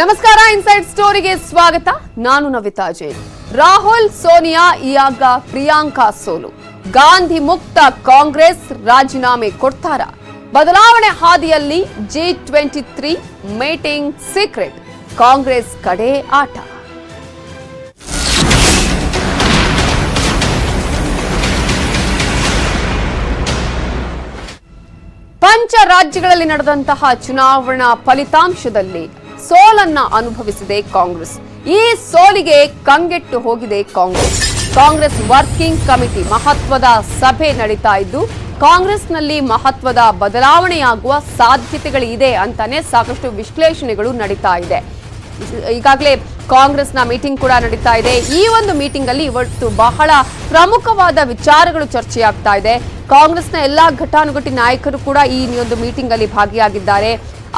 ನಮಸ್ಕಾರ ಇನ್ಸೈಡ್ ಸ್ಟೋರಿಗೆ ಸ್ವಾಗತ. ನಾನು ನವಿತಾ ಜೈನ್. ರಾಹುಲ್, ಸೋನಿಯಾ ಈಗ ಪ್ರಿಯಾಂಕಾ, ಸೋಲು. ಗಾಂಧಿ ಮುಕ್ತ ಕಾಂಗ್ರೆಸ್ ರಾಜೀನಾಮೆ ಕೊಡ್ತಾರ. ಬದಲಾವಣೆ ಹಾದಿಯಲ್ಲಿ G twenty three meeting secret Congress ಕಡೆ ಆಟ. ಪಂಚ ರಾಜ್ಯಗಳಲ್ಲಿ ನಡೆದಂತಹ ಚುನಾವಣಾ ಫಲಿತಾಂಶದಲ್ಲಿ ಸೋಲನ್ನ ಅನುಭವಿಸಿದೆ ಕಾಂಗ್ರೆಸ್. ಈ ಸೋಲಿಗೆ ಕಂಗೆಟ್ಟು ಹೋಗಿದೆ ಕಾಂಗ್ರೆಸ್. ಕಾಂಗ್ರೆಸ್ ವರ್ಕಿಂಗ್ ಕಮಿಟಿ ಮಹತ್ವದ ಸಭೆ ನಡೀತಾ ಇದ್ದು, ಕಾಂಗ್ರೆಸ್ನಲ್ಲಿ ಮಹತ್ವದ ಬದಲಾವಣೆಯಾಗುವ ಸಾಧ್ಯತೆಗಳಿದೆ ಅಂತಾನೆ ಸಾಕಷ್ಟು ವಿಶ್ಲೇಷಣೆಗಳು ನಡೀತಾ ಇದೆ. ಈಗಾಗಲೇ ಕಾಂಗ್ರೆಸ್ನ ಮೀಟಿಂಗ್ ಕೂಡ ನಡೀತಾ ಇದೆ. ಈ ಒಂದು ಮೀಟಿಂಗ್ ಅಲ್ಲಿ ಇವತ್ತು ಬಹಳ ಪ್ರಮುಖವಾದ ವಿಚಾರಗಳು ಚರ್ಚೆಯಾಗ್ತಾ ಇದೆ. ಕಾಂಗ್ರೆಸ್ನ ಎಲ್ಲಾ ಘಟಾನುಘಟಿ ನಾಯಕರು ಕೂಡ ಈ ಒಂದು ಮೀಟಿಂಗ್ ಅಲ್ಲಿ ಭಾಗಿಯಾಗಿದ್ದಾರೆ.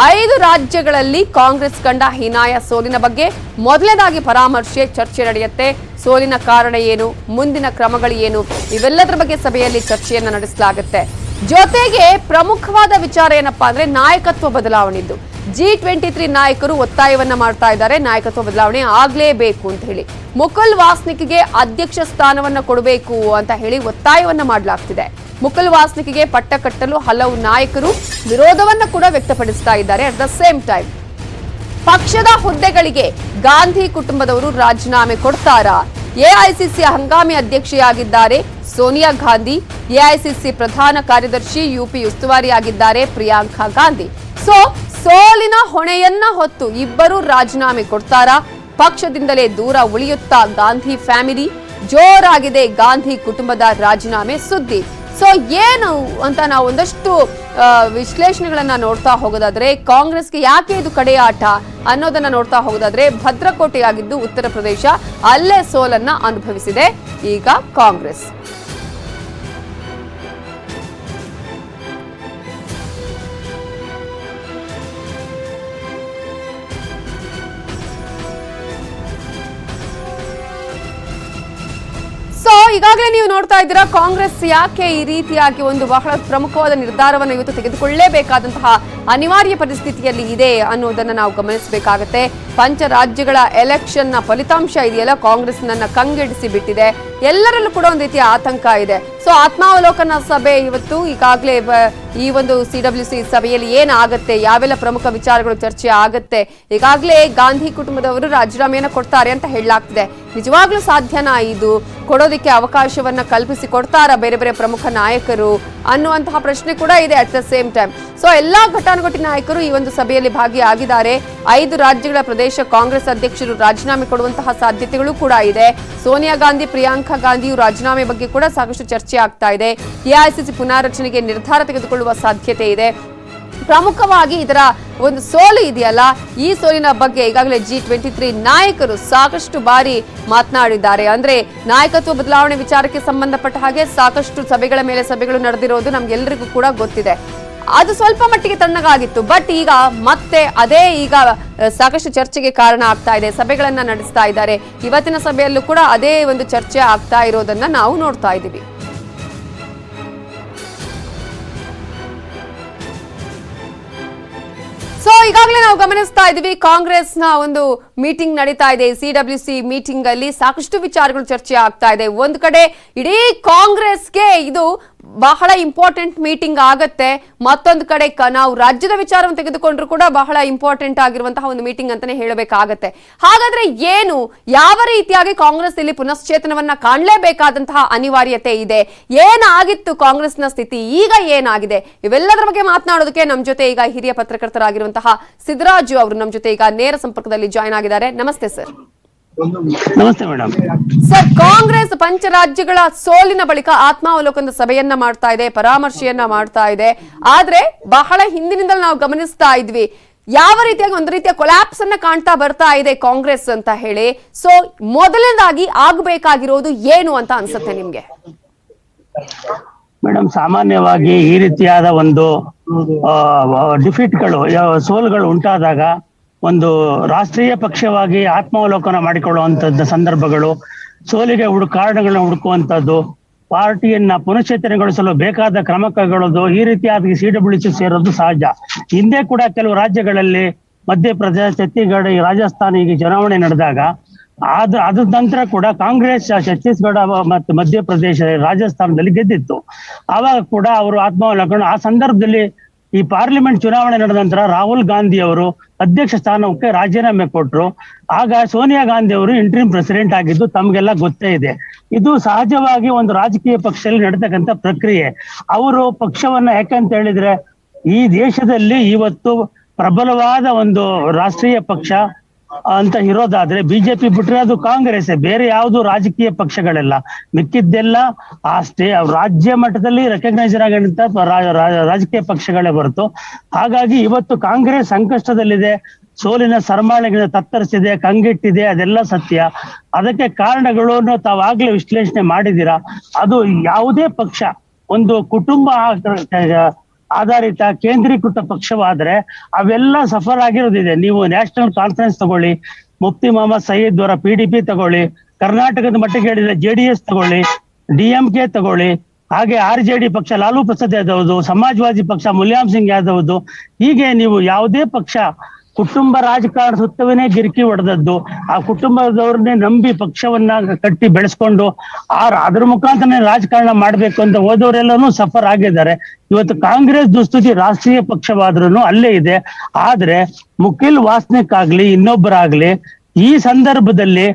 ಐದು ರಾಜ್ಯಗಳಲ್ಲಿ ಕಾಂಗ್ರೆಸ್ ಕಂಡ ಹೀನಾಯ ಸೋಲಿನ ಬಗ್ಗೆ ಮೊದಲನೇದಾಗಿ ಪರಾಮರ್ಶೆ ಚರ್ಚೆ ನಡೆಯುತ್ತೆ. ಸೋಲಿನ ಕಾರಣ ಏನು? ಮುಂದಿನ ಕ್ರಮಗಳು ಏನು? ಇವೆಲ್ಲದರ ಬಗ್ಗೆ ಸಭೆಯಲ್ಲಿ ಚರ್ಚೆಯನ್ನು ನಡೆಸಲಾಗುತ್ತೆ. ಜೊತೆಗೆ ಪ್ರಮುಖವಾದ ವಿಚಾರ ಏನಪ್ಪಾ ಅಂದ್ರೆ ನಾಯಕತ್ವ ಬದಲಾವಣೆದ್ದು. ಜಿ ಟ್ವೆಂಟಿ ತ್ರೀ ನಾಯಕರು ಒತ್ತಾಯವನ್ನ ಮಾಡ್ತಾ ಇದ್ದಾರೆ. ನಾಯಕತ್ವ ಬದಲಾವಣೆ ಆಗ್ಲೇಬೇಕು ಅಂತ ಹೇಳಿ. ಮುಕುಲ್ ವಾಸ್ನಿಕ್ಗೆ ಅಧ್ಯಕ್ಷ ಸ್ಥಾನವನ್ನ ಕೊಡಬೇಕು ಅಂತ ಹೇಳಿ ಒತ್ತಾಯವನ್ನ ಮಾಡಲಾಗ್ತಿದೆ. ಮುಕುಲ್ ವಾಸ್ನಿಕ್ಗೆ ಪಟ್ಟ ಕಟ್ಟಲು ಹಲವು ನಾಯಕರು ವಿರೋಧವನ್ನು ಕೂಡ ವ್ಯಕ್ತಪಡಿಸ್ತಾ ಇದ್ದಾರೆ ಅಟ್ ದ ಸೇಮ್ ಟೈಮ್. ಪಕ್ಷದ ಹುದ್ದೆಗಳಿಗೆ ಗಾಂಧಿ ಕುಟುಂಬದವರು ರಾಜೀನಾಮೆ ಕೊಡ್ತಾರಾ? ಎಐಸಿಸಿ ಹಂಗಾಮಿ ಅಧ್ಯಕ್ಷೆಯಾಗಿದ್ದಾರೆ ಸೋನಿಯಾ ಗಾಂಧಿ ಎಐಸಿಸಿ ಪ್ರಧಾನ ಕಾರ್ಯದರ್ಶಿ ಯುಪಿ ಉಸ್ತುವಾರಿಯಾಗಿದ್ದಾರೆ ಪ್ರಿಯಾಂಕಾ ಗಾಂಧಿ. ಸೊ, ಸೋಲಿನ ಹೊಣೆಯನ್ನ ಹೊತ್ತು ಇಬ್ಬರು ರಾಜೀನಾಮೆ ಕೊಡ್ತಾರಾ? ಪಕ್ಷದಿಂದಲೇ ದೂರ ಉಳಿಯುತ್ತಾ ಗಾಂಧಿ ಫ್ಯಾಮಿಲಿ? ಜೋರಾಗಿದೆ ಗಾಂಧಿ ಕುಟುಂಬದ ರಾಜೀನಾಮೆ ಸುದ್ದಿ. ಸೊ ಏನು ಅಂತ ನಾವು ಒಂದಷ್ಟು ವಿಶ್ಲೇಷಣೆಗಳನ್ನ ನೋಡ್ತಾ ಹೋಗೋದಾದ್ರೆ, ಕಾಂಗ್ರೆಸ್ಗೆ ಯಾಕೆ ಇದು ಕಡೆಯ ಆಟ ಅನ್ನೋದನ್ನ ನೋಡ್ತಾ ಹೋಗೋದಾದ್ರೆ, ಭದ್ರಕೋಟೆಯಾಗಿದ್ದು ಉತ್ತರ ಪ್ರದೇಶ ಅಲ್ಲೇ ಸೋಲನ್ನ ಅನುಭವಿಸಿದೆ ಈಗ ಕಾಂಗ್ರೆಸ್. ಈಗಾಗಲೇ ನೀವು ನೋಡ್ತಾ ಇದ್ದೀರಾ, ಕಾಂಗ್ರೆಸ್ ಯಾಕೆ ಈ ರೀತಿಯಾಗಿ ಒಂದು ಬಹಳ ಪ್ರಮುಖವಾದ ನಿರ್ಧಾರವನ್ನು ಇವತ್ತು ತೆಗೆದುಕೊಳ್ಳಲೇಬೇಕಾದಂತಹ ಅನಿವಾರ್ಯ ಪರಿಸ್ಥಿತಿಯಲ್ಲಿ ಇದೆ ಅನ್ನೋದನ್ನ ನಾವು ಗಮನಿಸಬೇಕಾಗತ್ತೆ. ಪಂಚ ರಾಜ್ಯಗಳ ಎಲೆಕ್ಷನ್ನ ಫಲಿತಾಂಶ ಇದೆಯಲ್ಲ? ಕಾಂಗ್ರೆಸ್ ನನ್ನ ಕಂಗೆಡಿಸಿ ಬಿಟ್ಟಿದೆ. ಎಲ್ಲರಲ್ಲೂ ಕೂಡ ಒಂದು ರೀತಿಯ ಆತಂಕ ಇದೆ. ಸೊ ಆತ್ಮಾವಲೋಕನ ಸಭೆ ಇವತ್ತು ಈಗಾಗಲೇ ಈ ಒಂದು ಸಿ ಡಬ್ಲ್ಯೂ ಸಿ ಸಭೆಯಲ್ಲಿ ಏನಾಗುತ್ತೆ ಯಾವೆಲ್ಲ ಪ್ರಮುಖ ವಿಚಾರಗಳು ಚರ್ಚೆ ಆಗತ್ತೆ? ಈಗಾಗಲೇ ಗಾಂಧಿ ಕುಟುಂಬದವರು ರಾಜೀನಾಮೆಯನ್ನು ಕೊಡ್ತಾರೆ ಅಂತ ಹೇಳಲಾಗ್ತಿದೆ. ನಿಜವಾಗ್ಲೂ ಸಾಧ್ಯನಾ ಇದು? ಕೊಡೋದಕ್ಕೆ ಅವಕಾಶವನ್ನ ಕಲ್ಪಿಸಿ ಕೊಡ್ತಾರಾ ಬೇರೆ ಬೇರೆ ಪ್ರಮುಖ ನಾಯಕರು ಅನ್ನುವಂತಹ ಪ್ರಶ್ನೆ ಕೂಡ ಇದೆ at the same time so ಎಲ್ಲಾ ಘಟಾನುಘಟಿ ನಾಯಕರು ಈ ಒಂದು ಸಭೆಯಲ್ಲಿ ಭಾಗಿಯಾಗಿದ್ದಾರೆ. ಐದು ರಾಜ್ಯಗಳ ಪ್ರದೇಶ ಕಾಂಗ್ರೆಸ್ ಅಧ್ಯಕ್ಷರು ರಾಜೀನಾಮೆ ಕೊಡುವಂತಹ ಸಾಧ್ಯತೆಗಳು ಕೂಡ ಇದೆ. ಸೋನಿಯಾ ಗಾಂಧಿ, ಪ್ರಿಯಾಂಕಾ ಗಾಂಧಿಯು ರಾಜೀನಾಮೆ ಬಗ್ಗೆ ಕೂಡ ಸಾಕಷ್ಟು ಚರ್ಚೆ ಆಗ್ತಾ ಇದೆ. ಎಐಸಿಸಿ ಪುನಾರಚನೆಗೆ ನಿರ್ಧಾರ ತೆಗೆದುಕೊಳ್ಳುವ ಸಾಧ್ಯತೆ ಇದೆ. ಪ್ರಮುಖವಾಗಿ ಇದರ ಒಂದು ಸೋಲು ಇದೆಯಲ್ಲ, ಈ ಸೋಲಿನ ಬಗ್ಗೆ ಈಗಾಗಲೇ ಜಿ ಟ್ವೆಂಟಿ ತ್ರೀ ನಾಯಕರು ಸಾಕಷ್ಟು ಬಾರಿ ಮಾತನಾಡಿದ್ದಾರೆ. ಅಂದ್ರೆ ನಾಯಕತ್ವ ಬದಲಾವಣೆ ವಿಚಾರಕ್ಕೆ ಸಂಬಂಧಪಟ್ಟ ಹಾಗೆ ಸಾಕಷ್ಟು ಸಭೆಗಳ ಮೇಲೆ ಸಭೆಗಳು ನಡೆದಿರೋದು ನಮ್ಗೆಲ್ಲರಿಗೂ ಕೂಡ ಗೊತ್ತಿದೆ. ಅದು ಸ್ವಲ್ಪ ಮಟ್ಟಿಗೆ ತಣ್ಣಗಾಗಿತ್ತು. ಬಟ್ ಈಗ ಮತ್ತೆ ಅದೇ ಈಗ ಸಾಕಷ್ಟು ಚರ್ಚೆಗೆ ಕಾರಣ ಆಗ್ತಾ ಇದೆ. ಸಭೆಗಳನ್ನ ನಡೆಸ್ತಾ ಇದ್ದಾರೆ. ಇವತ್ತಿನ ಸಭೆಯಲ್ಲೂ ಕೂಡ ಅದೇ ಒಂದು ಚರ್ಚೆ ಆಗ್ತಾ ಇರೋದನ್ನ ನಾವು ನೋಡ್ತಾ ಇದ್ದೀವಿ. ಸೊ ಈಗಾಗಲೇ ನಾವು ಗಮನಿಸ್ತಾ ಇದ್ದೀವಿ, ಕಾಂಗ್ರೆಸ್ನ ಒಂದು ಮೀಟಿಂಗ್ ನಡೀತಾ ಇದೆ. ಸಿ ಡಬ್ಲ್ಯೂ ಸಿ ಮೀಟಿಂಗ್ ಅಲ್ಲಿ ಸಾಕಷ್ಟು ವಿಚಾರಗಳು ಚರ್ಚೆ ಆಗ್ತಾ ಇದೆ. ಒಂದು ಕಡೆ ಇಡೀ ಕಾಂಗ್ರೆಸ್ಗೆ ಇದು ಬಹಳ ಇಂಪಾರ್ಟೆಂಟ್ ಮೀಟಿಂಗ್ ಆಗತ್ತೆ. ಮತ್ತೊಂದು ಕಡೆ ನಾವು ರಾಜ್ಯದ ವಿಚಾರವನ್ನು ತೆಗೆದುಕೊಂಡ್ರು ಕೂಡ ಬಹಳ ಇಂಪಾರ್ಟೆಂಟ್ ಆಗಿರುವಂತಹ ಒಂದು ಮೀಟಿಂಗ್ ಅಂತಾನೆ ಹೇಳಬೇಕಾಗತ್ತೆ. ಹಾಗಾದ್ರೆ ಏನು? ಯಾವ ರೀತಿಯಾಗಿ ಕಾಂಗ್ರೆಸ್ ಇಲ್ಲಿ ಪುನಶ್ಚೇತನವನ್ನ ಕಾಣಲೇಬೇಕಾದಂತಹ ಅನಿವಾರ್ಯತೆ ಇದೆ? ಏನಾಗಿತ್ತು ಕಾಂಗ್ರೆಸ್ನ ಸ್ಥಿತಿ? ಈಗ ಏನಾಗಿದೆ? ಇವೆಲ್ಲದರ ಬಗ್ಗೆ ಮಾತನಾಡೋದಕ್ಕೆ ನಮ್ಮ ಜೊತೆ ಈಗ ಹಿರಿಯ ಪತ್ರಕರ್ತರಾಗಿರುವಂತಹ ಸಿದ್ದರಾಜು ಅವರು ನಮ್ಮ ಜೊತೆ ಈಗ ನೇರ ಸಂಪರ್ಕದಲ್ಲಿ ಜಾಯ್ನ್ ಆಗಿದ್ದಾರೆ. ನಮಸ್ತೆ ಸರ್ ನಮಸ್ತೆ ಮೇಡಮ್. ಸರ್ ಕಾಂಗ್ರೆಸ್ ಪಂಚರಾಜ್ಯಗಳ ಸೋಲಿನ ಬಳಿಕ ಆತ್ಮಾವಲೋಕನದ ಸಭೆಯನ್ನ ಮಾಡ್ತಾ ಇದೆ ಪರಾಮರ್ಶೆಯನ್ನ ಮಾಡ್ತಾ ಇದೆ. ಆದ್ರೆ ಬಹಳ ಹಿಂದಿನಿಂದಲೂ ನಾವು ಗಮನಿಸ್ತಾ ಇದ್ವಿ. ಯಾವ ರೀತಿಯಾಗಿ ಒಂದು ರೀತಿಯ ಕೊಲ್ಯಾಪ್ಸ್ ಅನ್ನ ಕಾಣ್ತಾ ಬರ್ತಾ ಇದೆ ಕಾಂಗ್ರೆಸ್ ಅಂತ ಹೇಳಿ. ಸೊ ಮೊದಲನೇದಾಗಿ ಆಗಬೇಕಾಗಿರೋದು ಏನು ಅಂತ ಅನ್ಸುತ್ತೆ ನಿಮ್ಗೆ? ಮೇಡಮ್ ಸಾಮಾನ್ಯವಾಗಿ ಈ ರೀತಿಯಾದ ಒಂದು ಡಿಫೀಟ್ಗಳು ಸೋಲುಗಳು ಉಂಟಾದಾಗ ಒಂದು ರಾಷ್ಟ್ರೀಯ ಪಕ್ಷವಾಗಿ ಆತ್ಮಾವಲೋಕನ ಮಾಡಿಕೊಳ್ಳುವಂತದ್ದು ಸಂದರ್ಭಗಳು, ಸೋಲಿಗೆ ಹುಡು ಕಾರಣಗಳನ್ನ ಹುಡುಕುವಂತದ್ದು, ಪಾರ್ಟಿಯನ್ನ ಪುನಶ್ಚೇತನಗೊಳಿಸಲು ಬೇಕಾದ ಕ್ರಮ ಕೈಗೊಳ್ಳೋದು ಈ ರೀತಿಯಾದ ಸಿ ಡಬ್ಲ್ಯೂ ಸಿ ಸೇರೋದು ಸಹಜ. ಹಿಂದೆ ಕೂಡ ಕೆಲವು ರಾಜ್ಯಗಳಲ್ಲಿ ಮಧ್ಯಪ್ರದೇಶ, ಛತ್ತೀಸ್ಗಢ, ಈ ರಾಜಸ್ಥಾನ ಈಗ ಚುನಾವಣೆ ನಡೆದಾಗ ಅದ ಅದ್ರ ನಂತರ ಕೂಡ ಕಾಂಗ್ರೆಸ್, ಛತ್ತೀಸ್ಗಢ ಮತ್ತು ಮಧ್ಯಪ್ರದೇಶ, ರಾಜಸ್ಥಾನದಲ್ಲಿ ಗೆದ್ದಿತ್ತು. ಆವಾಗ ಕೂಡ ಅವರು ಆತ್ಮಾವಲೋಕನ, ಆ ಸಂದರ್ಭದಲ್ಲಿ ಈ ಪಾರ್ಲಿಮೆಂಟ್ ಚುನಾವಣೆ ನಡೆದ ನಂತರ ರಾಹುಲ್ ಗಾಂಧಿ ಅವರು ಅಧ್ಯಕ್ಷ ಸ್ಥಾನಕ್ಕೆ ರಾಜೀನಾಮೆ ಕೊಟ್ಟರು ಆಗ ಸೋನಿಯಾ ಗಾಂಧಿ ಅವರು ಇಂಟ್ರಿಮ್ ಪ್ರೆಸಿಡೆಂಟ್ ಆಗಿದ್ದು ತಮಗೆಲ್ಲ ಗೊತ್ತೇ ಇದೆ. ಇದು ಸಹಜವಾಗಿ ಒಂದು ರಾಜಕೀಯ ಪಕ್ಷದಲ್ಲಿ ನಡೀತಕ್ಕಂಥ ಪ್ರಕ್ರಿಯೆ. ಅವರು ಪಕ್ಷವನ್ನ ಯಾಕಂತ ಹೇಳಿದ್ರೆ ಈ ದೇಶದಲ್ಲಿ ಇವತ್ತು ಪ್ರಬಲವಾದ ಒಂದು ರಾಷ್ಟ್ರೀಯ ಪಕ್ಷ ಅಂತ ಇರೋದಾದ್ರೆ ಬಿಜೆಪಿ ಬಿಟ್ರೆ ಅದು ಕಾಂಗ್ರೆಸ್ ಬೇರೆ ಯಾವುದು ರಾಜಕೀಯ ಪಕ್ಷಗಳೆಲ್ಲ ಮಿಕ್ಕಿದ್ದೆಲ್ಲ ಸ್ಟೇ ರಾಜ್ಯ ಮಟ್ಟದಲ್ಲಿ ರೆಕಗ್ನೈಸ್ ಆಗಂತ ರಾಜಕೀಯ ಪಕ್ಷಗಳೇ ಹೊರತು. ಹಾಗಾಗಿ ಇವತ್ತು ಕಾಂಗ್ರೆಸ್ ಸಂಕಷ್ಟದಲ್ಲಿದೆ, ಸೋಲಿನ ಸರಮಾಳೆಗಳ ತತ್ತರಿಸಿದೆ, ಕಂಗೆಟ್ಟಿದೆ, ಅದೆಲ್ಲ ಸತ್ಯ. ಅದಕ್ಕೆ ಕಾರಣಗಳನ್ನು ತಾವಾಗ್ಲೇ ವಿಶ್ಲೇಷಣೆ ಮಾಡಿದೀರಾ ಅದು ಯಾವುದೇ ಪಕ್ಷ, ಒಂದು ಕುಟುಂಬ ಆಧಾರಿತ ಕೇಂದ್ರೀಕೃತ ಪಕ್ಷವಾದ್ರೆ ಅವೆಲ್ಲ ಸಫರ್ ಆಗಿರೋದಿದೆ. ನೀವು ನ್ಯಾಷನಲ್ ಕಾನ್ಫರೆನ್ಸ್ ತಗೊಳ್ಳಿ, ಮುಫ್ತಿ ಮೊಹಮ್ಮದ್ ಸಯೀದ್ ಅವರ ಪಿ ಡಿ ಪಿ ತಗೊಳ್ಳಿ, ಕರ್ನಾಟಕದ ಮಟ್ಟಿಗೆ ಹೇಳಿದ್ರೆ ಜೆ ಡಿ ಎಸ್ ತಗೊಳ್ಳಿ ಡಿ ಎಂ ಕೆ ತಗೊಳ್ಳಿ, ಹಾಗೆ ಆರ್ ಜೆ ಡಿ ಪಕ್ಷ ಲಾಲು ಪ್ರಸಾದ್ ಯಾದವ್ದು ಸಮಾಜವಾದಿ ಪಕ್ಷ ಮುಲಾಯಂ ಸಿಂಗ್ ಯಾದವ್ದು, ಹೀಗೆ ನೀವು ಯಾವುದೇ ಪಕ್ಷ ಕುಟುಂಬ ರಾಜಕಾರಣ ಸುತ್ತವೇ ಗಿರಿಕಿ ಹೊಡೆದದ್ದು. ಆ ಕುಟುಂಬದವ್ರನ್ನೇ ನಂಬಿ ಪಕ್ಷವನ್ನ ಕಟ್ಟಿ ಬೆಳೆಸ್ಕೊಂಡು ಆ ಅದ್ರ ಮುಖಾಂತರ ರಾಜಕಾರಣ ಮಾಡ್ಬೇಕು ಅಂತ ಹೋದವರೆಲ್ಲನೂ ಸಫರ್ ಆಗಿದ್ದಾರೆ. ಇವತ್ತು ಕಾಂಗ್ರೆಸ್ ದುಸ್ಥಿತಿ ರಾಷ್ಟ್ರೀಯ ಪಕ್ಷವಾದ್ರೂ ಅಲ್ಲೇ ಇದೆ. ಆದ್ರೆ ಮುಖಿಲ್ ವಾಸ್ನಿಕ್ ಆಗ್ಲಿ ಇನ್ನೊಬ್ಬರಾಗ್ಲಿ, ಈ ಸಂದರ್ಭದಲ್ಲಿ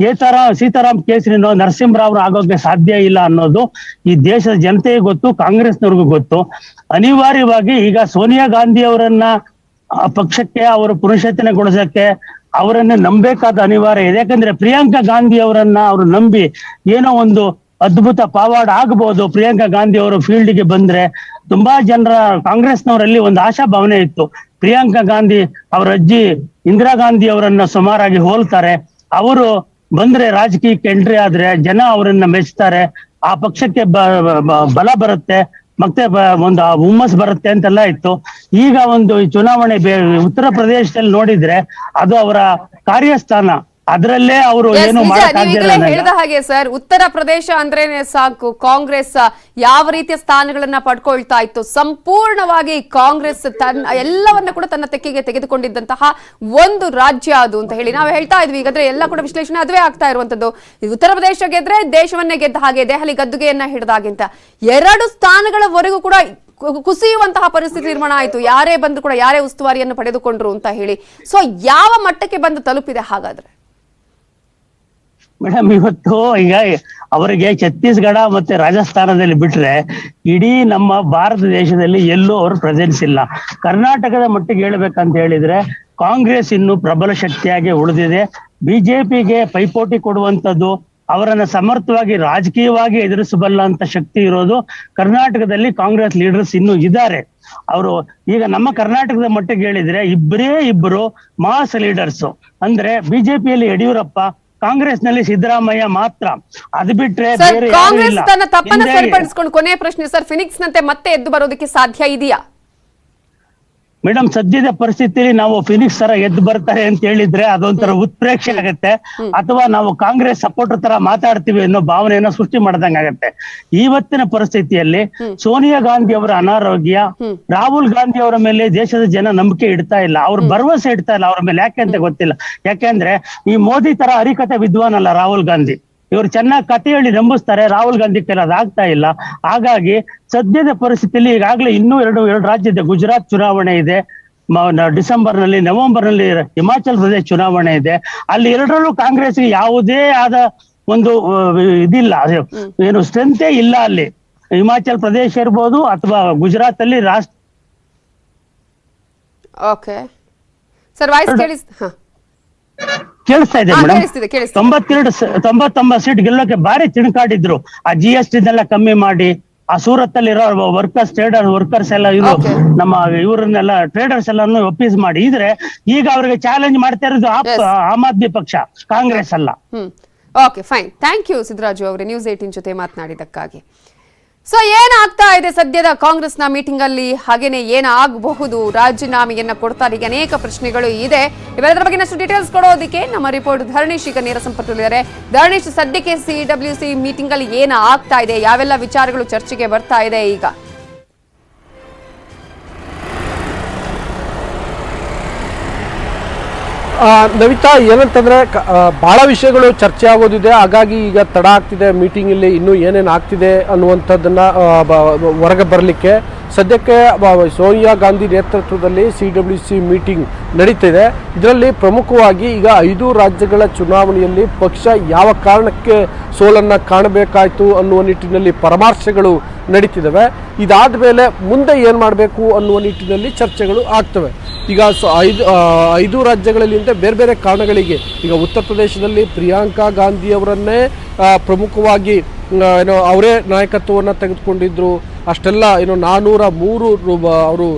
ಕೇತಾರಾಮ್ ಸೀತಾರಾಮ್ ಕೇಸರಿನೋ ನರಸಿಂಹರಾವ್ ಆಗೋಕೆ ಸಾಧ್ಯ ಇಲ್ಲ ಅನ್ನೋದು ಈ ದೇಶದ ಜನತೆಗೆ ಗೊತ್ತು, ಕಾಂಗ್ರೆಸ್ನವ್ರಿಗೂ ಗೊತ್ತು. ಅನಿವಾರ್ಯವಾಗಿ ಈಗ ಸೋನಿಯಾ ಗಾಂಧಿ ಅವರನ್ನ ಆ ಪಕ್ಷಕ್ಕೆ, ಅವರು ಪುನಶ್ಚೇತನಗೊಳಿಸಕ್ಕೆ ಅವರನ್ನ ನಂಬೇಕಾದ ಅನಿವಾರ್ಯ ಇದೆ. ಯಾಕಂದ್ರೆ ಪ್ರಿಯಾಂಕಾ ಗಾಂಧಿ ಅವರನ್ನ ಅವರು ನಂಬಿ ಏನೋ ಒಂದು ಅದ್ಭುತ ಪಾವಾಡ ಆಗಬಹುದು ಪ್ರಿಯಾಂಕಾ ಗಾಂಧಿ ಅವರು ಫೀಲ್ಡ್ಗೆ ಬಂದ್ರೆ ತುಂಬಾ ಜನರ ಕಾಂಗ್ರೆಸ್ನವರಲ್ಲಿ ಒಂದು ಆಶಾ ಭಾವನೆ ಇತ್ತು. ಪ್ರಿಯಾಂಕಾ ಗಾಂಧಿ ಅವರ ಅಜ್ಜಿ ಇಂದಿರಾ ಗಾಂಧಿ ಅವರನ್ನ ಸುಮಾರಾಗಿ ಹೋಲ್ತಾರೆ. ಅವರು ಬಂದ್ರೆ ರಾಜಕೀಯಕ್ಕೆ ಎಂಟ್ರಿ ಆದ್ರೆ ಜನ ಅವರನ್ನ ಮೆಚ್ತಾರೆ. ಆ ಪಕ್ಷಕ್ಕೆ ಬಲ ಬರುತ್ತೆ. ಮತ್ತೆ ಒಂದು ಹುಮ್ಮಸ್ ಬರುತ್ತೆ ಅಂತೆಲ್ಲ ಇತ್ತು. ಈಗ ಒಂದು ಚುನಾವಣೆ ಉತ್ತರ ಪ್ರದೇಶದಲ್ಲಿ ನೋಡಿದ್ರೆ ಅದು ಅವರ ಕಾರ್ಯಸ್ಥಾನ. ಅದರಲ್ಲೇ ಅವರು ಏನು ಹೇಳಿದ ಹಾಗೆ ಸರ್ ಉತ್ತರ ಪ್ರದೇಶ ಅಂದ್ರೆ ಸಾಕು ಕಾಂಗ್ರೆಸ್ ಯಾವ ರೀತಿಯ ಸ್ಥಾನಗಳನ್ನ ಪಡ್ಕೊಳ್ತಾ ಇತ್ತು ಸಂಪೂರ್ಣವಾಗಿ ಕಾಂಗ್ರೆಸ್ ತನ್ನ ಎಲ್ಲವನ್ನ ಕೂಡ ತನ್ನ ತೆಕ್ಕಿಗೆ ತೆಗೆದುಕೊಂಡಿದ್ದಂತಹ ಒಂದು ರಾಜ್ಯ ಅದು ಅಂತ ಹೇಳಿ ನಾವು ಹೇಳ್ತಾ ಇದ್ವಿ. ಈಗಾದ್ರೆ ಎಲ್ಲ ಕೂಡ ವಿಶ್ಲೇಷಣೆ ಅದುವೇ ಆಗ್ತಾ ಇರುವಂತದ್ದು. ಉತ್ತರ ಪ್ರದೇಶ ಗೆದ್ರೆ ದೇಶವನ್ನೇ ಗೆದ್ದ ಹಾಗೆ ದೆಹಲಿ ಗದ್ದುಗೆಯನ್ನ ಹಿಡಿದಾಗಿಂತ ಎರಡು ಸ್ಥಾನಗಳವರೆಗೂ ಕೂಡ ಕುಸಿಯುವಂತಹ ಪರಿಸ್ಥಿತಿ ನಿರ್ಮಾಣ ಆಯಿತು. ಯಾರೇ ಬಂದು ಕೂಡ ಯಾರೇ ಉಸ್ತುವಾರಿಯನ್ನು ಪಡೆದುಕೊಂಡ್ರು ಅಂತ ಹೇಳಿ. ಸೊ ಯಾವ ಮಟ್ಟಕ್ಕೆ ಬಂದು ತಲುಪಿದೆ ಹಾಗಾದ್ರೆ? ಮೇಡಮ್ ಇವತ್ತು ಈಗ ಅವರಿಗೆ ಛತ್ತೀಸ್ಗಢ ಮತ್ತೆ ರಾಜಸ್ಥಾನದಲ್ಲಿ ಬಿಟ್ರೆ ಇಡೀ ನಮ್ಮ ಭಾರತ ದೇಶದಲ್ಲಿ ಎಲ್ಲೂ ಅವರು ಪ್ರೆಸೆನ್ಸ್ ಇಲ್ಲ. ಕರ್ನಾಟಕದ ಮಟ್ಟಿಗೆ ಹೇಳ್ಬೇಕಂತ ಹೇಳಿದ್ರೆ ಕಾಂಗ್ರೆಸ್ ಇನ್ನು ಪ್ರಬಲ ಶಕ್ತಿಯಾಗಿ ಉಳಿದಿದೆ. ಬಿಜೆಪಿಗೆ ಪೈಪೋಟಿ ಕೊಡುವಂತದ್ದು ಅವರನ್ನ ಸಮರ್ಥವಾಗಿ ರಾಜಕೀಯವಾಗಿ ಎದುರಿಸಬಲ್ಲ ಅಂತ ಶಕ್ತಿ ಇರೋದು ಕರ್ನಾಟಕದಲ್ಲಿ ಕಾಂಗ್ರೆಸ್ ಲೀಡರ್ಸ್ ಇನ್ನು ಇದ್ದಾರೆ. ಅವರು ಈಗ ನಮ್ಮ ಕರ್ನಾಟಕದ ಮಟ್ಟಿಗೆ ಹೇಳಿದ್ರೆ ಇಬ್ಬರೇ ಇಬ್ಬರು ಮಾಸ್ ಲೀಡರ್ಸ್ ಅಂದ್ರೆ ಬಿಜೆಪಿಯಲ್ಲಿ ಯಡಿಯೂರಪ್ಪ ಕಾಂಗ್ರೆಸ್ನಲ್ಲಿ ಸಿದ್ದರಾಮಯ್ಯ ಮಾತ್ರ. ಅದು ಬಿಟ್ರೆ ಕಾಂಗ್ರೆಸ್ ತನ್ನ ತಪ್ಪನ್ನ ಸರಿಪಡಿಸಿಕೊಂಡು ಕೊನೆಯ ಪ್ರಶ್ನೆ ಸರ್ ಫಿನಿಕ್ಸ್ ನಂತೆ ಮತ್ತೆ ಎದ್ದು ಬರೋದಕ್ಕೆ ಸಾಧ್ಯ ಇದೆಯಾ? ಮೇಡಮ್ ಸದ್ಯದ ಪರಿಸ್ಥಿತಿಲಿ ನಾವು ಫಿನಿಕ್ಸ್ ತರ ಎದ್ದು ಬರ್ತಾರೆ ಅಂತ ಹೇಳಿದ್ರೆ ಅದೊಂಥರ ಉತ್ಪ್ರೇಕ್ಷೆ ಆಗತ್ತೆ. ಅಥವಾ ನಾವು ಕಾಂಗ್ರೆಸ್ ಸಪೋರ್ಟರ್ ತರ ಮಾತಾಡ್ತೀವಿ ಅನ್ನೋ ಭಾವನೆಯನ್ನ ಸೃಷ್ಟಿ ಮಾಡ್ದಂಗ ಆಗತ್ತೆ. ಇವತ್ತಿನ ಪರಿಸ್ಥಿತಿಯಲ್ಲಿ ಸೋನಿಯಾ ಗಾಂಧಿ ಅವರ ಅನಾರೋಗ್ಯ ರಾಹುಲ್ ಗಾಂಧಿ ಅವರ ಮೇಲೆ ದೇಶದ ಜನ ನಂಬಿಕೆ ಇಡ್ತಾ ಇಲ್ಲ. ಅವ್ರ ಭರವಸೆ ಇಡ್ತಾ ಇಲ್ಲ. ಅವ್ರ ಮೇಲೆ ಯಾಕೆ ಅಂತ ಗೊತ್ತಿಲ್ಲ. ಯಾಕೆಂದ್ರೆ ಈ ಮೋದಿ ತರ ಹರಿಕತೆ ವಿದ್ವಾನ್ ಅಲ್ಲ ರಾಹುಲ್ ಗಾಂಧಿ. ಇವರು ಚೆನ್ನಾಗಿ ಕತೆ ಹೇಳಿ ನಂಬಿಸ್ತಾರೆ. ರಾಹುಲ್ ಗಾಂಧಿ ಕೆಲ ಅದಾಗ್ತಾ ಇಲ್ಲ. ಹಾಗಾಗಿ ಸದ್ಯದ ಪರಿಸ್ಥಿತಿಯಲ್ಲಿ ಈಗಾಗಲೇ ಇನ್ನೂ ಎರಡು ಎರಡು ರಾಜ್ಯದ ಗುಜರಾತ್ ಚುನಾವಣೆ ಇದೆ. ಡಿಸೆಂಬರ್ನಲ್ಲಿ ನವೆಂಬರ್ನಲ್ಲಿ ಹಿಮಾಚಲ್ ಪ್ರದೇಶ ಚುನಾವಣೆ ಇದೆ. ಅಲ್ಲಿ ಎರಡರಲ್ಲೂ ಕಾಂಗ್ರೆಸ್ ಯಾವುದೇ ಆದ ಒಂದು ಇದಿಲ್ಲ. ಏನು ಸ್ಟ್ರೆಂತೇ ಇಲ್ಲ ಅಲ್ಲಿ. ಹಿಮಾಚಲ್ ಪ್ರದೇಶ ಇರ್ಬೋದು ಅಥವಾ ಗುಜರಾತ್ ಅಲ್ಲಿ ರಾಷ್ಟ್ರ ಓಕೆ. ಸರ್ ವಾಯ್ಸ್ ಕೇಳಿಸ್ ಹಾ. ಕೇಳಿಸ್ತಾ ಇದೆ ಮೇಡಮ್ ಕೇಳಿಸ್ತಿದೆ ಕೇಳಿಸ್ತಿದೆ. ತೊಂಬತ್ತೆರಡು ತೊಂಬತ್ತೊಂಬತ್ತು ಸೀಟ್ ಗೆಲ್ಲೋಕೆ ಭಾರಿ ತಿಣಕಾಡಿದ್ರು ಆ ಜಿ ಎಸ್ ಟಿನೆಲ್ಲ ಕಮ್ಮಿ ಮಾಡಿ ಆ ಸೂರತ್ ಅಲ್ಲಿರೋ ವರ್ಕರ್ಸ್ ಟ್ರೇಡರ್ ವರ್ಕರ್ಸ್ ಎಲ್ಲ ಇರೋ ನಮ್ಮ ಇವರನ್ನೆಲ್ಲ ಟ್ರೇಡರ್ಸ್ ಎಲ್ಲಾನು ಒಪ್ಪಿಸ್ ಮಾಡಿ. ಇದ್ರೆ ಈಗ ಅವ್ರಿಗೆ ಚಾಲೆಂಜ್ ಮಾಡ್ತಾ ಇರೋದು ಆಪ್-. ಆಮ್ ಆದ್ಮಿ ಪಕ್ಷ ಕಾಂಗ್ರೆಸ್ ಅಲ್ಲ. Okay fine thank you Siddaraju ಅವರೇ ನ್ಯೂಸ್ ಏಟಿನ್ ಜೊತೆ ಮಾತನಾಡಿದ್ದಕ್ಕಾಗಿ. ಸೊ ಏನಾಗ್ತಾ ಇದೆ ಸದ್ಯದ ಕಾಂಗ್ರೆಸ್ನ ಮೀಟಿಂಗ್ ಅಲ್ಲಿ ಹಾಗೇನೆ ಏನಾಗಬಹುದು? ರಾಜೀನಾಮೆಯನ್ನ ಕೊಡ್ತಾರೆ. ಈಗ ಅನೇಕ ಪ್ರಶ್ನೆಗಳು ಇದೆ. ಇವೆಲ್ಲದರ ಬಗ್ಗೆ ನಷ್ಟು ಡೀಟೇಲ್ಸ್ ಕೊಡೋದಕ್ಕೆ ನಮ್ಮ ರಿಪೋರ್ಟ್ ಧರಣೀಶ್ ಈಗ ನೇರ ಸಂಪರ್ಕದಲ್ಲಿದ್ದಾರೆ ಧರಣೀಶ್, ಸದ್ಯಕ್ಕೆ ಸಿ ಡಬ್ಲ್ಯೂ ಸಿ ಮೀಟಿಂಗ್ ಅಲ್ಲಿ ಏನಾಗ್ತಾ ಇದೆ? ಯಾವೆಲ್ಲ ವಿಚಾರಗಳು ಚರ್ಚೆಗೆ ಬರ್ತಾ ಇದೆ ಈಗ? ನವಿತಾ, ಏನಂತಂದ್ರೆ ಬಹಳ ವಿಷಯಗಳು ಚರ್ಚೆ ಆಗೋದಿದೆ ಹಾಗಾಗಿ ಈಗ ತಡ ಆಗ್ತಿದೆ ಮೀಟಿಂಗ್ ಇಲ್ಲಿ ಇನ್ನೂ ಏನೇನು ಆಗ್ತಿದೆ ಅನ್ನುವಂಥದ್ದನ್ನ ಹೊರಗೆ ಬರಲಿಕ್ಕೆ. ಸದ್ಯಕ್ಕೆ ಸೋನಿಯಾ ಗಾಂಧಿ ನೇತೃತ್ವದಲ್ಲಿ ಸಿ ಡಬ್ಲ್ಯೂ ಸಿ ಮೀಟಿಂಗ್ ನಡೀತಿದೆ. ಇದರಲ್ಲಿ ಪ್ರಮುಖವಾಗಿ ಈಗ ಐದು ರಾಜ್ಯಗಳ ಚುನಾವಣೆಯಲ್ಲಿ ಪಕ್ಷ ಯಾವ ಕಾರಣಕ್ಕೆ ಸೋಲನ್ನು ಕಾಣಬೇಕಾಯಿತು ಅನ್ನುವ ನಿಟ್ಟಿನಲ್ಲಿ ಪರಾಮರ್ಶೆಗಳು ನಡೀತಿದ್ದಾವೆ. ಇದಾದ ಮೇಲೆ ಮುಂದೆ ಏನು ಮಾಡಬೇಕು ಅನ್ನುವ ನಿಟ್ಟಿನಲ್ಲಿ ಚರ್ಚೆಗಳು ಆಗ್ತವೆ. ಈಗ ಸೊ ಐದು ಐದು ರಾಜ್ಯಗಳಲ್ಲಿಂದ ಬೇರೆ ಬೇರೆ ಕಾರಣಗಳಿಗೆ, ಈಗ ಉತ್ತರ ಪ್ರದೇಶದಲ್ಲಿ ಪ್ರಿಯಾಂಕಾ ಗಾಂಧಿಯವರನ್ನೇ ಪ್ರಮುಖವಾಗಿ ಏನೋ ಅವರೇ ನಾಯಕತ್ವವನ್ನು ತೆಗೆದುಕೊಂಡಿದ್ರು. ಅಷ್ಟೆಲ್ಲ ಏನು ನಾನ್ನೂರ ಮೂರು ಅವರು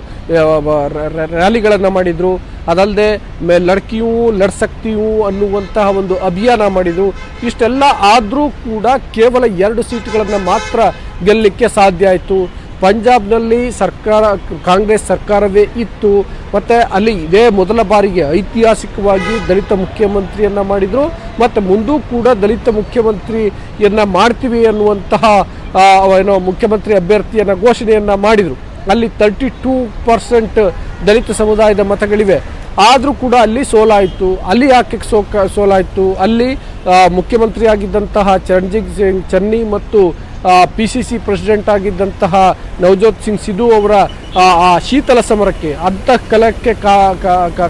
ರ್ಯಾಲಿಗಳನ್ನು ಮಾಡಿದರು. ಅದಲ್ಲದೆ ಮೇ ಲಡ್ಕಿಯೂ ಲಡ್ಸಕ್ತಿಯೂ ಅನ್ನುವಂತಹ ಒಂದು ಅಭಿಯಾನ ಮಾಡಿದರು. ಇಷ್ಟೆಲ್ಲ ಆದರೂ ಕೂಡ ಕೇವಲ ಎರಡು ಸೀಟುಗಳನ್ನು ಮಾತ್ರ ಗೆಲ್ಲಲಿಕ್ಕೆ ಸಾಧ್ಯ ಆಯಿತು. ಪಂಜಾಬ್ನಲ್ಲಿ ಸರ್ಕಾರ, ಕಾಂಗ್ರೆಸ್ ಸರ್ಕಾರವೇ ಇತ್ತು. ಮತ್ತು ಅಲ್ಲಿ ಇದೇ ಮೊದಲ ಬಾರಿಗೆ ಐತಿಹಾಸಿಕವಾಗಿ ದಲಿತ ಮುಖ್ಯಮಂತ್ರಿಯನ್ನು ಮಾಡಿದರು. ಮತ್ತು ಮುಂದೂ ಕೂಡ ದಲಿತ ಮುಖ್ಯಮಂತ್ರಿಯನ್ನು ಮಾಡ್ತೀವಿ ಅನ್ನುವಂತಹ ಏನೋ ಮುಖ್ಯಮಂತ್ರಿ ಅಭ್ಯರ್ಥಿಯನ್ನು ಘೋಷಣೆಯನ್ನು ಮಾಡಿದರು. ಅಲ್ಲಿ ತರ್ಟಿ ಟೂ ಪರ್ಸೆಂಟ್ ದಲಿತ ಸಮುದಾಯದ ಮತಗಳಿವೆ. ಆದರೂ ಕೂಡ ಅಲ್ಲಿ ಸೋಲಾಯಿತು. ಅಲ್ಲಿ ಯಾಕೆ ಸೋಕ ಸೋಲಾಯಿತು? ಅಲ್ಲಿ ಮುಖ್ಯಮಂತ್ರಿಯಾಗಿದ್ದಂತಹ ಚರಣಜಿತ್ ಸಿಂಗ್ ಚನ್ನಿ ಮತ್ತು ಪಿ ಸಿ ಸಿ ಪ್ರೆಸಿಡೆಂಟ್ ಆಗಿದ್ದಂತಹ ನವಜೋತ್ ಸಿಂಗ್ ಸಿಧು ಅವರ ಆ, ಶೀತಲ ಸಮರಕ್ಕೆ ಅಂಥ ಕಲಕ್ಕೆ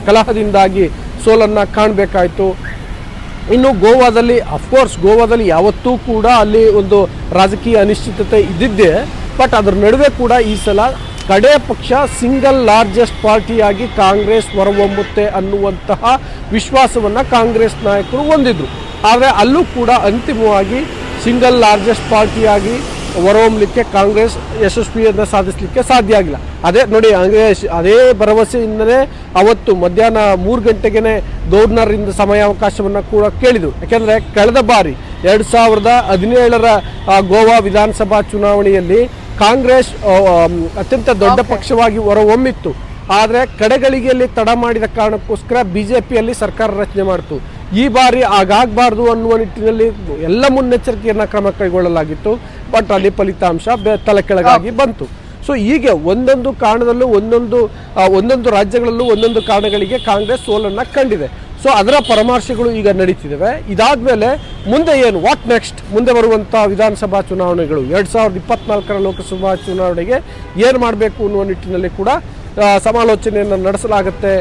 ಕಲಹದಿಂದಾಗಿ ಸೋಲನ್ನು ಕಾಣಬೇಕಾಯಿತು. ಇನ್ನು ಗೋವಾದಲ್ಲಿ ಅಫ್ಕೋರ್ಸ್ ಗೋವಾದಲ್ಲಿ ಯಾವತ್ತೂ ಕೂಡ ಅಲ್ಲಿ ಒಂದು ರಾಜಕೀಯ ಅನಿಶ್ಚಿತತೆ ಇದ್ದಿದ್ದೇ ಬಟ್ ಅದ್ರ ನಡುವೆ ಕೂಡ ಈ ಸಲ ಕಡೆ ಪಕ್ಷ ಸಿಂಗಲ್ ಲಾರ್ಜೆಸ್ಟ್ ಪಾರ್ಟಿಯಾಗಿ ಕಾಂಗ್ರೆಸ್ ಹೊರಹೊಮ್ಮುತ್ತೆ ಅನ್ನುವಂತಹ ವಿಶ್ವಾಸವನ್ನು ಕಾಂಗ್ರೆಸ್ ನಾಯಕರು ಹೊಂದಿದ್ರು. ಆದರೆ ಅಲ್ಲೂ ಕೂಡ ಅಂತಿಮವಾಗಿ ಸಿಂಗಲ್ ಲಾರ್ಜೆಸ್ಟ್ ಪಾರ್ಟಿಯಾಗಿ ಹೊರಹೊಮ್ಮಲಿಕ್ಕೆ ಕಾಂಗ್ರೆಸ್ ಯಶಸ್ವಿಯನ್ನು ಸಾಧಿಸಲಿಕ್ಕೆ ಸಾಧ್ಯ ಆಗಿಲ್ಲ. ಅದೇ ನೋಡಿ ಹಂಗೆ ಅದೇ ಭರವಸೆಯಿಂದಲೇ ಅವತ್ತು ಮಧ್ಯಾಹ್ನ ಮೂರು ಗಂಟೆಗೆ ಗವರ್ನರಿಂದ ಸಮಯಾವಕಾಶವನ್ನು ಕೂಡ ಕೇಳಿದರು. ಯಾಕೆಂದರೆ ಕಳೆದ ಬಾರಿ ಎರಡು ಸಾವಿರದ ಹದಿನೇಳರ ಗೋವಾ ವಿಧಾನಸಭಾ ಚುನಾವಣೆಯಲ್ಲಿ ಕಾಂಗ್ರೆಸ್ ಅತ್ಯಂತ ದೊಡ್ಡ ಪಕ್ಷವಾಗಿ ಹೊರಹೊಮ್ಮಿತ್ತು. ಆದರೆ ಕಡೆಗಳಿಗೆಯಲ್ಲಿ ತಡ ಮಾಡಿದ ಕಾರಣಕ್ಕೋಸ್ಕರ ಬಿ ಜೆ ಪಿಯಲ್ಲಿ ಸರ್ಕಾರ ರಚನೆ ಮಾಡಿತು. ಈ ಬಾರಿ ಹಾಗಾಗಬಾರ್ದು ಅನ್ನುವ ನಿಟ್ಟಿನಲ್ಲಿ ಎಲ್ಲ ಮುನ್ನೆಚ್ಚರಿಕೆಯನ್ನು ಕ್ರಮ ಕೈಗೊಳ್ಳಲಾಗಿತ್ತು. ಬಟ್ ಅಲ್ಲಿ ಫಲಿತಾಂಶ ತಲೆ ಕೆಳಗಾಗಿ ಬಂತು. ಸೊ ಹೀಗೆ ಒಂದೊಂದು ಕಾರಣದಲ್ಲೂ ಒಂದೊಂದು ಒಂದೊಂದು ರಾಜ್ಯಗಳಲ್ಲೂ ಒಂದೊಂದು ಕಾರಣಗಳಿಗೆ ಕಾಂಗ್ರೆಸ್ ಸೋಲನ್ನು ಕಂಡಿದೆ. ಸೊ ಅದರ ಪರಾಮರ್ಶೆಗಳು ಈಗ ನಡೀತಿದ್ದಾವೆ. ಇದಾದ್ಮೇಲೆ ಮುಂದೆ ಏನು? ವಾಟ್ ನೆಕ್ಸ್ಟ್ ಮುಂದೆ ಬರುವಂಥ ವಿಧಾನಸಭಾ ಚುನಾವಣೆಗಳು. ಎರಡು ಸಾವಿರದ ಇಪ್ಪತ್ನಾಲ್ಕರ ಲೋಕಸಭಾ ಚುನಾವಣೆಗೆ ಏನು ಮಾಡಬೇಕು ಅನ್ನುವ ನಿಟ್ಟಿನಲ್ಲಿ ಕೂಡ ಸಮಾಲೋಚನೆಯನ್ನು ನಡೆಸಲಾಗುತ್ತೆ.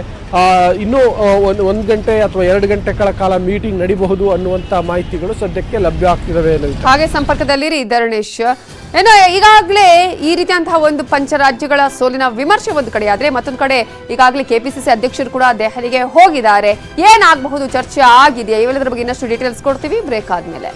ಇನ್ನೂ ಒಂದು ಒಂದು ಗಂಟೆ ಅಥವಾ ಎರಡು ಗಂಟೆಗಳ ಕಾಲ ಮೀಟಿಂಗ್ ನಡೀಬಹುದು ಅನ್ನುವಂಥ ಮಾಹಿತಿಗಳು ಸದ್ಯಕ್ಕೆ ಲಭ್ಯ ಆಗ್ತಿದ್ದಾವೆ. ಹಾಗೆ ಸಂಪರ್ಕದಲ್ಲಿರಿ ಧರಣೇಶ್. ಏನೋ ಈಗಾಗಲೇ ಈ ರೀತಿಯಂತಹ ಒಂದು ಪಂಚರಾಜ್ಯಗಳ ಸೋಲಿನ ವಿಮರ್ಶೆ ಒಂದು ಕಡೆ ಆದರೆ ಮತ್ತೊಂದು ಕಡೆ ಈಗಾಗಲೇ ಕೆಪಿಸಿಸಿ ಅಧ್ಯಕ್ಷರು ಕೂಡ ದೆಹಲಿಗೆ ಹೋಗಿದ್ದಾರೆ. ಏನಾಗಬಹುದು ಚರ್ಚೆ ಆಗಿದೆಯಾ? ಇವೆಲ್ಲದರ ಬಗ್ಗೆ ಇನ್ನಷ್ಟು ಡೀಟೇಲ್ಸ್ ಕೊಡ್ತೀವಿ. ಬ್ರೇಕ್ ಆದ್ಮೇಲೆ.